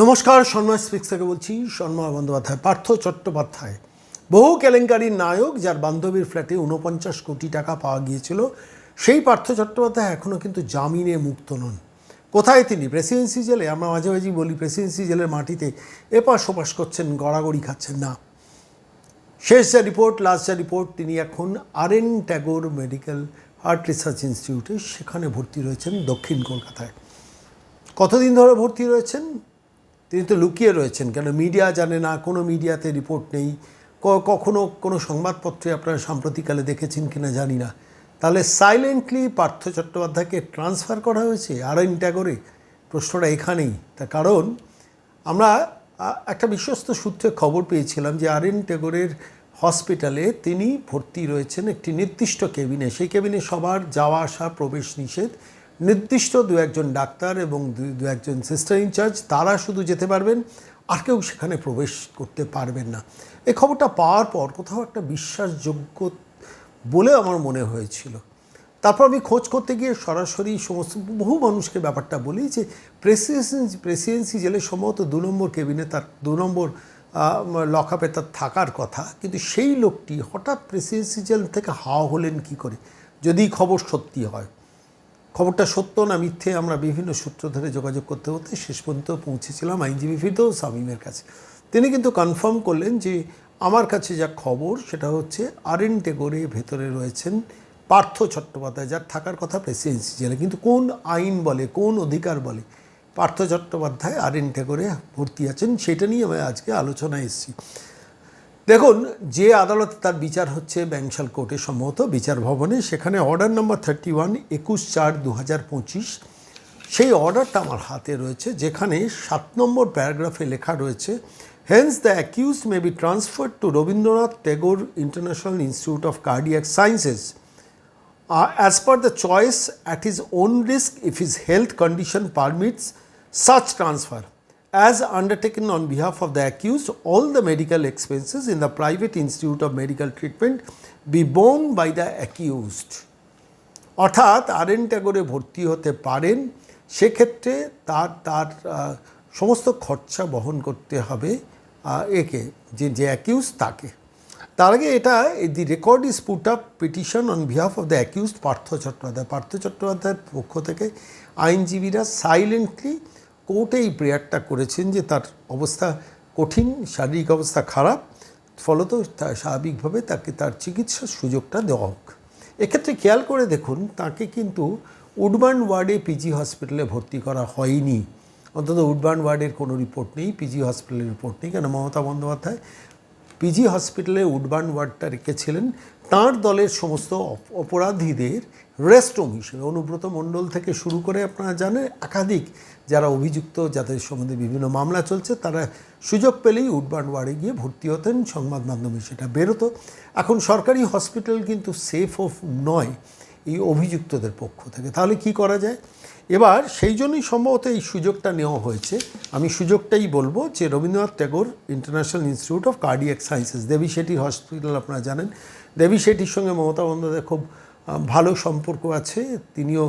নমস্কার, সন্ময় স্পিক্স থেকে বলছি, সন্ময় বন্দ্যোপাধ্যায়, পার্থ চট্টোপাধ্যায়। বহু কেলেঙ্কারির নায়ক যার বান্ধবীর ফ্ল্যাটে উনপঞ্চাশ কোটি টাকা পাওয়া গিয়েছিল, সেই পার্থ চট্টোপাধ্যায় এখনও কিন্তু জামিনে মুক্ত নন। কোথায় তিনি? প্রেসিডেন্সি জেলে? আমরা মাঝে মাঝেই বলি, প্রেসিডেন্সি জেলের মাটিতে এপাশ ওপাশ করছেন, গড়াগড়ি খাচ্ছেন না। শেষ যা রিপোর্ট, লাস্ট যা রিপোর্ট, তিনি এখন R N Tagore medical art research ইনস্টিটিউটে, সেখানে ভর্তি রয়েছেন দক্ষিণ কলকাতায়। কতদিন ধরে ভর্তি রয়েছেন? তিনি তো লুকিয়ে রয়েছেন, কেন মিডিয়া জানে না, কোনো মিডিয়াতে রিপোর্ট নেই কখনো কোনো সংবাদপত্রে আপনারা সাম্প্রতিককালে দেখেছেন কিনা জানি না। তাহলে সাইলেন্টলি পার্থ চট্টোপাধ্যায়কে ট্রান্সফার করা হয়েছে, আর এন ট্যাগরে? প্রশ্নটা এখানেই। তার কারণ আমরা একটা বিশ্বস্ত সূত্রে খবর পেয়েছিলাম যে আর এন ট্যাগরের হসপিটালে তিনি ভর্তি রয়েছেন একটি নির্দিষ্ট কেবিনে। সেই কেবিনে সবার যাওয়া আসা প্রবেশ নিষেধ নির্দিষ্ট দু একজন ডাক্তার এবং দু- একজন সিস্টার ইনচার্জ তারা শুধু যেতে পারবেন, আর কেউ সেখানে প্রবেশ করতে পারবেন না। এই খবরটা পাওয়ার পর কোথাও একটা বিশ্বাসযোগ্য বলে আমার মনে হয়েছিল। তারপর আমি খোঁজ করতে গিয়ে সরাসরি সমস্ত বহু মানুষকে ব্যাপারটা বলি যে প্রেসিডেন্সি প্রেসিডেন্সি জেলে সম্ভবত দু নম্বর কেবিনে তার, দু নম্বর লকআপে তার থাকার কথা। কিন্তু সেই লোকটি হঠাৎ প্রেসিডেন্সি জেল থেকে হাওয়া হলেন কি করে? যদি খবর সত্যি হয়। খবরটা সত্য না মিথ্যে আমরা বিভিন্ন সূত্র ধরে যোগাযোগ করতে করতে শেষ পর্যন্ত পৌঁছেছিলাম আইনজীবী ফিরদৌস সামিমের কাছে। তিনি কিন্তু কনফার্ম করলেন যে আমার কাছে যা খবর সেটা হচ্ছে আর এন টেগোরে ভেতরে রয়েছেন পার্থ চট্টোপাধ্যায়, যার থাকার কথা প্রেসিডেন্সি জেলে। কিন্তু কোন আইন বলে, কোন অধিকার বলে পার্থ চট্টোপাধ্যায় আর এন টেগোরে ভর্তি আছেন, সেটা নিয়ে আমি আজকে আলোচনায় এসেছি। দেখুন, যে আদালতে তার বিচার হচ্ছে ব্যাংশাল কোর্টে সম্ভবত বিচার ভবনে, সেখানে অর্ডার নম্বর থার্টি ওয়ান একুশ চার দু হাজার পঁচিশ, সেই অর্ডারটা আমার হাতে রয়েছে, যেখানে সাত নম্বর প্যারাগ্রাফে লেখা রয়েছে hence the accused may be transfer to Rabindranath Tagore international institute of cardiac sciences as per the choice at at own risk if if health condition permits such transfer. As undertaken on behalf of the accused, all the medical expenses in the private institute of medical treatment be borne by the accused. অর্থাৎ আর N ট্যাগোরে ভর্তি হতে পারেন, সেক্ষেত্রে তার তার সমস্ত খরচা বহন করতে হবে একে, যে যে অ্যাকিউজ তাকে। তার আগে এটা the record is put up petition on behalf of the accused Partha Chattopadhyay. Partha চট্টোপাধ্যায়ের পক্ষ থেকে আইনজীবীরা সাইলেন্টলি কোর্টে এই প্রেয়ারটা করেছেন যে তার অবস্থা কঠিন, শারীরিক অবস্থা খারাপ, ফলত স্বাভাবিকভাবে তাকে তার চিকিৎসার সুযোগটা দেওয়া হোক। এক্ষেত্রে খেয়াল করে দেখুন, তাকে কিন্তু উডবার্ন ওয়ার্ডে পিজি হসপিটালে ভর্তি করা হয়নি। অন্তত উডবার্ন ওয়ার্ডের কোনো রিপোর্ট নেই, পিজি হসপিটালের রিপোর্ট নেই। কেন, মমতা বন্দ্যোপাধ্যায় পিজি হসপিটালে উডবার্ন ওয়ার্ডটা রেখেছিলেন তার দলের সমস্ত অপ- অপরাধীদের রেস্টরুম হিসেবে, অনুব্রত মণ্ডল থেকে শুরু করে আপনারা জানেন, একাধিক যারা অভিযুক্ত, যাদের সম্বন্ধে বিভিন্ন মামলা চলছে, তারা সুযোগ পেলেই উডবার্ন ওয়ার্ডে গিয়ে ভর্তি হতেন, সংবাদ মাধ্যমে সেটা বেরোতো। এখন সরকারি হসপিটাল কিন্তু সেফ অফ নয় এই অভিযুক্তদের পক্ষ থেকে। তাহলে কি করা যায়? এবার সেই জন্যই সম্ভবত এই সুযোগটা নেওয়া হয়েছে। আমি সুযোগটাই বলব যে Rabindranath Tagore international institute of cardiac sciences Devi Shetty hospital আপনারা জানেন। দেবী শেঠির সঙ্গে মমতা বন্দ্যোপাধ্যায় খুব ভালো সম্পর্ক আছে। তিনিও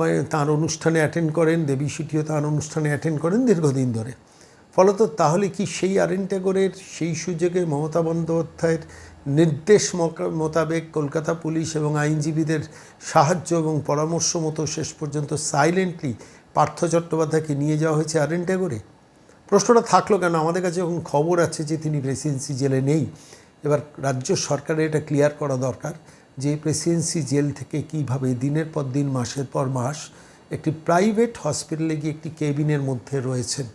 মানে তাঁর অনুষ্ঠানে অ্যাটেন্ড করেন, দেবী শেঠিও তাঁর অনুষ্ঠানে অ্যাটেন্ড করেন দীর্ঘদিন ধরে। ফলত তাহলে কি সেই আরেন ট্যাগোরের সেই সুযোগে মমতা বন্দ্যোপাধ্যায়ের নির্দেশ মোতাবেক কলকাতা পুলিশ এবং আইনজীবীদের সাহায্য এবং পরামর্শ মতো শেষ পর্যন্ত সাইলেন্টলি পার্থ চট্টোপাধ্যায়কে নিয়ে যাওয়া হয়েছে আরেন ট্যাগোরে প্রশ্নটা থাকল কেন? আমাদের কাছে এখন খবর আছে যে তিনি প্রেসিডেন্সি জেলে নেই। এবার রাজ্য সরকারের এটা ক্লিয়ার করা দরকার যে প্রেসিডেন্সি জেল থেকে কীভাবে দিনের পর দিন, মাসের পর মাস একটি প্রাইভেট হসপিটালে গিয়ে একটি কেবিনের মধ্যে রয়েছেন।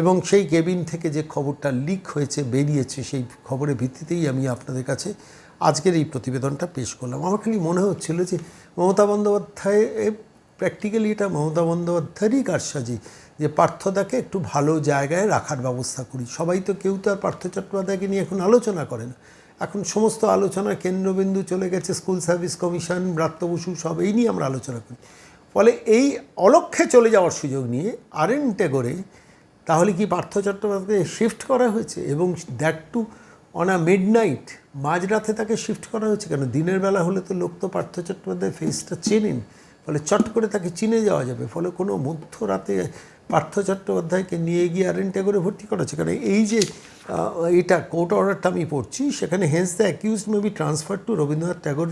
এবং সেই কেবিন থেকে যে খবরটা লিক হয়েছে, বেরিয়েছে, সেই খবরের ভিত্তিতেই আমি আপনাদের কাছে আজকের এই প্রতিবেদনটা পেশ করলাম। আমার খালি মনে হচ্ছিল যে মমতা বন্দ্যোপাধ্যায় প্র্যাকটিক্যালি এটা মমতা বন্দ্যোপাধ্যায়েরই কারসাজি, যে পার্থদাকে একটু ভালো জায়গায় রাখার ব্যবস্থা করি। সবাই তো কেউ তো আর পার্থ চট্টোপাধ্যায়কে নিয়ে এখন আলোচনা করে না। এখন সমস্ত আলোচনার কেন্দ্রবিন্দু চলে গেছে, school service commission Bratya Basu সব এই নিয়ে আমরা আলোচনা করি। ফলে এই অলক্ষে চলে যাওয়ার সুযোগ নিয়ে আর এন টেগোরে তাহলে কি পার্থ চট্টোপাধ্যায়কে শিফট করা হয়েছে? এবং that too on a midnight মাঝরাতে তাকে শিফট করা হয়েছে কেন? দিনের বেলা হলে তো লোক তো পার্থ চট্টোপাধ্যায় ফেসটা চেনেন। ফলে চট করে তাকে চিনে যাওয়া যাবে। ফলে কোনো মধ্যরাতে পার্থ চট্টোপাধ্যায়কে নিয়ে গিয়ে আরেন্টে করে ভর্তি করা হচ্ছে। কারণ এই যে এটা কোর্ট অর্ডারটা আমি পড়ছি, সেখানে hence the accused may be transfer to Rabindranath Tagore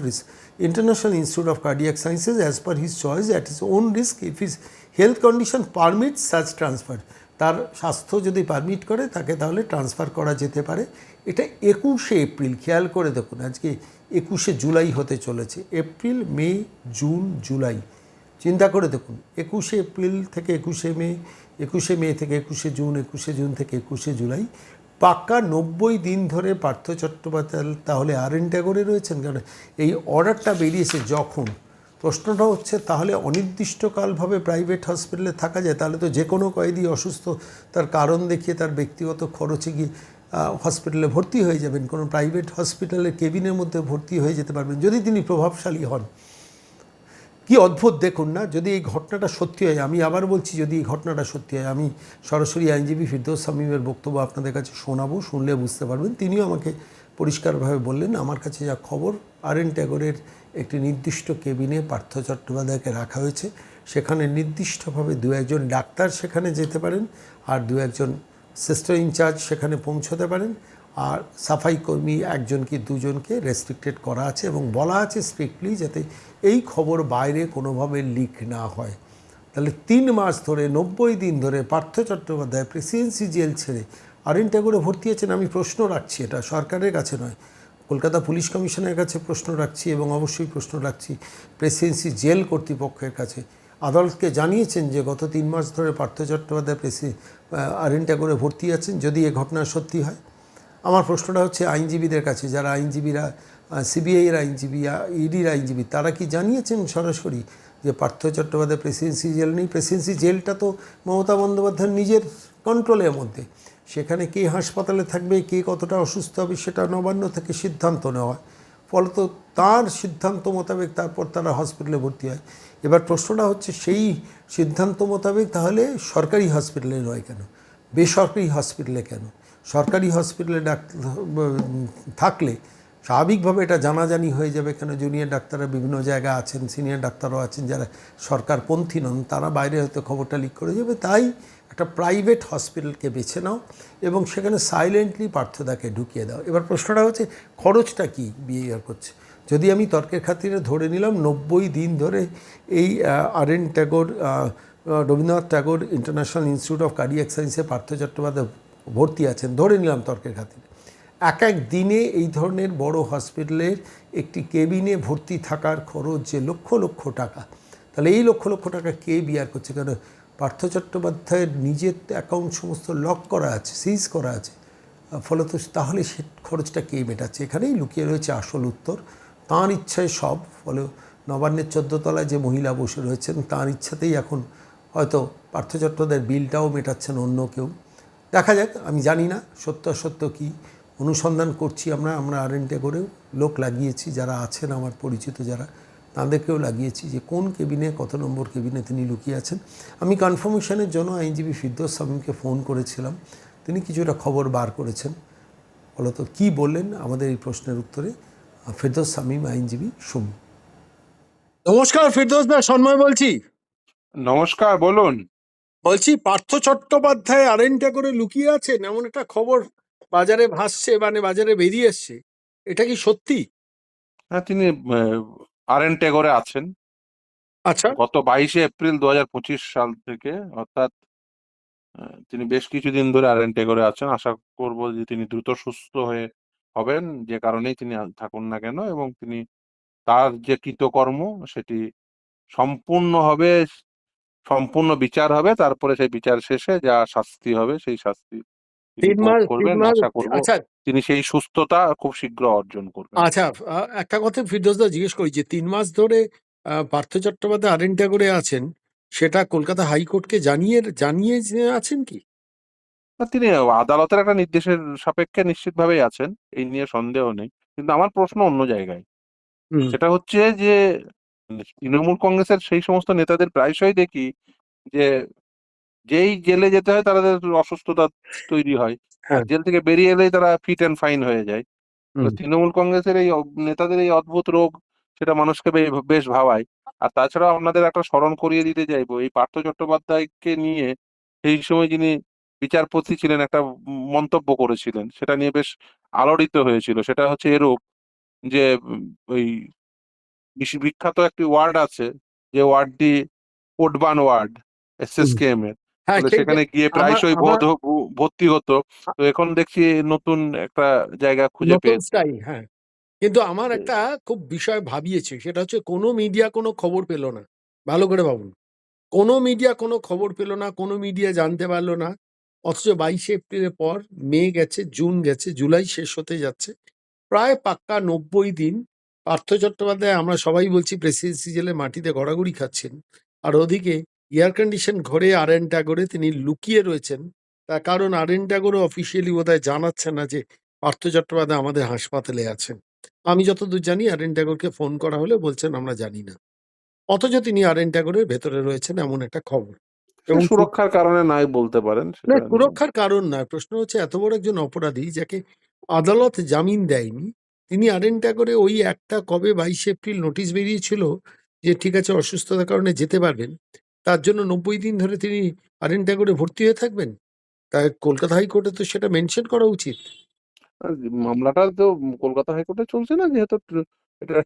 international institute of cardiac sciences as per his choice at his own risk if his health condition permit such transfer তার স্বাস্থ্য যদি পারমিট করে, তাকে তাহলে ট্রান্সফার করা যেতে পারে। এটা একুশে এপ্রিল, খেয়াল করে দেখুন, আজকে একুশে জুলাই হতে চলেছে। April, May, June, July. চিন্তা করে দেখুন, একুশে এপ্রিল থেকে একুশে মে একুশে মে থেকে একুশে জুন একুশে জুন থেকে একুশে জুলাই। পাক্কা নব্বই দিন ধরে পার্থ চট্টোপাধ্যায় তাহলে আর এন ট্যাগরে রয়েছেন। কারণ এই অর্ডারটা বেরিয়েছে যখন প্রশ্নটা হচ্ছে, তাহলে অনির্দিষ্টকালভাবে প্রাইভেট হসপিটালে থাকা যায়? তাহলে তো যে কোনো কয়েদি অসুস্থ তার কারণ দেখিয়ে তার ব্যক্তিগত খরচে গিয়ে হসপিটালে ভর্তি হয়ে যাবেন। কোনো প্রাইভেট হসপিটালের কেবিনের মধ্যে ভর্তি হয়ে যেতে পারবেন। যদি তিনি প্রভাবশালী হন, কি অদ্ভুত দেখুন না? যদি এই ঘটনাটা সত্যি হয়, আমি আবার বলছি, যদি এই ঘটনাটা সত্যি হয়, আমি সরাসরি আইনজীবী ফিরদৌস সামিমের বক্তব্য আপনাদের কাছে শোনাবো, শুনলে বুঝতে পারবেন। তিনিও আমাকে পরিষ্কারভাবে বললেন, আমার কাছে যা খবর আর এন ট্যাগরের একটি নির্দিষ্ট কেবিনে পার্থ চট্টোপাধ্যায়কে রাখা হয়েছে। সেখানে নির্দিষ্টভাবে দু একজন ডাক্তার সেখানে যেতে পারেন আর দু একজন সিস্টার ইনচার্জ সেখানে পৌঁছতে পারেন। আর সাফাই কর্মী একজন কি দুজনকে রেস্ট্রিক্টেড করা আছে এবং বলা আছে স্ট্রিক্টলি যাতে এই খবর বাইরে কোনোভাবে লিক না হয়। তাহলে তিন মাস ধরে, নব্বই দিন ধরে পার্থ চট্টোপাধ্যায় প্রেসিডেন্সি জেল ছেড়ে আরেন ট্যাগরে ভর্তি আছেন, আমি প্রশ্ন রাখছি, এটা সরকারের কাছে নয়, কলকাতা পুলিশ কমিশনের কাছে প্রশ্ন রাখছি এবং অবশ্যই প্রশ্ন রাখছি, প্রেসিডেন্সি জেল কর্তৃপক্ষের কাছে। আদালতকে জানিয়েছেন যে গত তিন মাস ধরে পার্থ চট্টোপাধ্যায় প্রেসি আরেন ট্যাগরে ভর্তি আছেন, যদি এ ঘটনা সত্যি হয়। আমার প্রশ্নটা হচ্ছে আইনজীবীদের কাছে, যারা আইনজীবীরা সিবিআইয়ের আইনজীবী ইডির আইনজীবী, তারা কি জানিয়েছেন সরাসরি যে পার্থ চট্টোপাধ্যায় প্রেসিডেন্সি জেল নেই? প্রেসিডেন্সি জেলটা তো মমতা বন্দ্যোপাধ্যায়ের নিজের কন্ট্রোলের মধ্যে। সেখানে কে হাসপাতালে থাকবে, কে কতটা অসুস্থ হবে সেটা নবান্ন থেকে সিদ্ধান্ত নেওয়া। হয় ফলত তার সিদ্ধান্ত মোতাবেক তারপর তারা হসপিটালে ভর্তি হয়। এবার প্রশ্নটা হচ্ছে, সেই সিদ্ধান্ত মোতাবেক তাহলে সরকারি হসপিটালে নয় কেন? বেসরকারি হসপিটালে কেন? সরকারি হসপিটালে ডাক্তার থাকলে স্বাভাবিকভাবে এটা জানাজানি হয়ে যাবে কেন? জুনিয়র ডাক্তাররা বিভিন্ন জায়গায় আছেন সিনিয়র ডাক্তারও আছেন, যারা সরকারপন্থী নন, তারা বাইরে হয়তো খবরটা লিক করে যাবে তাই একটা প্রাইভেট হসপিটালকে বেছে নাও এবং সেখানে সাইলেন্টলি পার্থদাকে ঢুকিয়ে দাও। এবার প্রশ্নটা হচ্ছে, খরচটা কী বিয়ে করছে? যদি আমি তর্কের খাতিরে ধরে নিলাম, নব্বই দিন ধরে এই R N Tagore Rabindranath Tagore international institute of cardiac সায়েন্সে পার্থ চট্টোপাধ্যায় ভর্তি আছেন, ধরে নিলাম তর্কের খাতিরে। এক এক দিনে এই ধরনের বড় হসপিটালের একটি কেবিনে ভর্তি থাকার খরচ যে লক্ষ লক্ষ টাকা, তাহলে এই লক্ষ লক্ষ টাকা কে বিয়ার করছে? কারণ পার্থ চট্টোপাধ্যায়ের নিজের অ্যাকাউন্ট সমস্ত লক করা আছে সিজ করা আছে। ফলত তাহলে সে খরচটা কে মেটাচ্ছে? এখানেই লুকিয়ে রয়েছে আসল উত্তর। তাঁর ইচ্ছায় সব, ফলে নবান্নের চোদ্দতলায় যে মহিলা বসে রয়েছেন, তাঁর ইচ্ছাতেই এখন হয়তো পার্থ চট্টোপাধ্যায়ের বিলটাও মেটাচ্ছেন অন্য কেউ। দেখা যাক, আমি জানি না, সত্য সত্য কি। অনুসন্ধান করছি আমরা আমরা আরেন্টে করেও লোক লাগিয়েছি যারা আছেন আমার পরিচিত যারা তাদেরকেও লাগিয়েছি যে কোন কেবিনে কত নম্বর কেবিনে তিনি লুকিয়ে আছেন। আমি কনফার্মেশনের জন্য আইনজীবী ফিরদোস সামিমকে ফোন করেছিলাম। তিনি কিছুটা খবর বার করেছেন। ফলত কি বললেন? আমাদের এই প্রশ্নের উত্তরে ফিরদোস সামিম আইনজীবী শুন নমস্কার ফিরদোস দা সন্ময় বলছি। নমস্কার বলুন। বলছি পার্থ চট্টোপাধ্যায় আরেনটা করে লুকিয়ে আছেন? এমন একটা খবর বাজারে ভাসছে মানে বাজারে বেরিয়ে এসছে এটা কি সত্যি? হ্যাঁ তিনি আর এন টেগরে আছেন। আচ্ছা। গত বাইশে এপ্রিল দু হাজার পঁচিশ সাল থেকে অর্থাৎ তিনি বেশ কিছুদিন ধরে আর এন টেগরে আছেন। আশা করব যে তিনি দ্রুত সুস্থ হয়ে হবেন যে কারণেই তিনি থাকুন না কেন এবং তিনি তার যে কৃতকর্ম সেটি সম্পূর্ণভাবে সম্পূর্ণ বিচার হবে তারপরে সেই বিচার শেষে যা শাস্তি হবে সেই শাস্তি তিনি মাস তিন করবেন মাস আশা করব আচ্ছা। তিনি সেই সুস্থতা খুব শীঘ্র অর্জন করবেন। আচ্ছা আহ, একটা কথা ফিরদোসদা জিজ্ঞেস করি যে তিন মাস ধরে আহ, পার্থ চট্টোপাধ্যায় আরেনটা করে আছেন সেটা কলকাতা হাইকোর্টকে জানিয়ে জানিয়ে যে আছেন কি? না, তিনি আদালতের একটা নির্দেশের সাপেক্ষে নিশ্চিতভাবেই আছেন এই নিয়ে সন্দেহ নেই। কিন্তু আমার প্রশ্ন অন্য জায়গায়। হুম, সেটা হচ্ছে যে তৃণমূল কংগ্রেসের সেই সমস্ত নেতাদের প্রায়শই দেখি যে যেই জেলে যেতে হয় তাদের অসুস্থতা তৈরি হয়। হ্যাঁ। জেল থেকে বেরিয়ে এলেই তারা ফিট অ্যান্ড ফাইন হয়ে যায়। তো তৃণমূল কংগ্রেসের এই নেতাদের এই অদ্ভুত রোগ সেটা মানুষকে বেশ ভাবায়। আর তাছাড়াও আপনাদের একটা স্মরণ করিয়ে দিতে চাইব এই পার্থ চট্টোপাধ্যায়কে নিয়ে সেই সময় যিনি বিচারপতি ছিলেন একটা মন্তব্য করেছিলেন সেটা নিয়ে বেশ আলোড়িত হয়েছিল। সেটা হচ্ছে এরূপ যে ওই বিখ্যাত একটি ওয়ার্ড আছে যে ওয়ার্ডটি কোটবান ward S S K M সেই সেখানে গিয়ে প্রায়শই ভর্তি হতো। তো এখন দেখছি নতুন একটা জায়গা খুঁজে পেয়েছে। হ্যাঁ। কিন্তু আমার একটা খুব বিষয় ভাবিয়েছে সেটা হচ্ছে কোনো মিডিয়া কোনো খবর পেল না। ভালো করে ভাবুন। কোনো মিডিয়া কোনো খবর পেল না কোনো মিডিয়া জানতে পারল না। অথচ বাইশে এপ্রিলের পর মে গেছে জুন গেছে জুলাই শেষ হতে যাচ্ছে। প্রায় পাক্কা নব্বই দিন পার্থ চট্টোপাধ্যায় আমরা সবাই বলছি প্রেসিডেন্সি জেলে মাটিতে গড়াগড়ি খাচ্ছেন। আর ওদিকে এয়ার কন্ডিশন ঘরে আর এন ট্যাগরে তিনি লুকিয়ে রয়েছেন। তার কারণ আর এন ট্যাগরও অফিসিয়ালি বোধহয় জানাচ্ছে না যে পার্থ চট্টোপাধ্যায় আমাদের হাসপাতালে আছেন। আমি যতদূর জানি আর এন ট্যাগরকে ফোন করা হলে বলছেন আমরা জানি না। অথচ তিনি আর এন ট্যাগরের ভেতরে রয়েছেন এমন একটা খবর। এবং সুরক্ষার কারণে নাই বলতে পারেন না সুরক্ষার কারণ নয় প্রশ্ন হচ্ছে এত বড় একজন অপরাধী যাকে আদালত জামিন দেয়নি তিনি আরেনটা করে ওই একটা কবে বাইশে এপ্রিল নোটিশ বেরিয়েছিল যে ঠিক আছে অসুস্থতার কারণে যেতে পারবেন তার জন্য নব্বই দিন ধরে তিনি আরেনটা করে ভর্তি হয়ে থাকবেন? তাই কলকাতা হাইকোর্টে তো সেটা মেনশন করা উচিত। মামলাটা তো কলকাতা হাইকোর্টে চলছে না যেহেতু এটা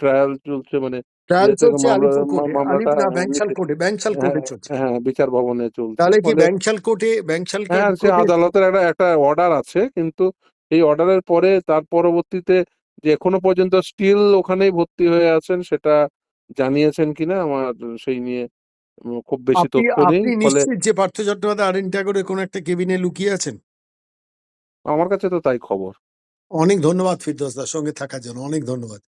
ট্রায়াল চলছে মানে ট্রায়াল চলছে কোর্টে মামলাটা না ব্যাংশাল কোর্টে ব্যাংশাল হ্যাঁ কোর্টে চলছে। হ্যাঁ বিচার ভবনে চলছে। তাহলে কি ব্যাংশাল কোর্টে ব্যাংশাল হ্যাঁ সে কোর্টে? আদালতের একটা একটা অর্ডার আছে কিন্তু এই অর্ডারের পরে তার পরবর্তীতে যে এখনও পর্যন্ত স্টিল ওখানেই ভর্তি হয়ে আছেন সেটা জানিয়েছেন কিনা আমার সেই নিয়ে খুব বেশি তথ্য নেই আপনি ফলে নিশ্চিত যে পার্থ চট্টোপাধ্যায় আরেনটা করে কোন একটা কেবিনে লুকিয়ে আছেন? আমার কাছে তো তাই খবর। অনেক ধন্যবাদ ফিরদোস দার সঙ্গে থাকার জন্য অনেক ধন্যবাদ।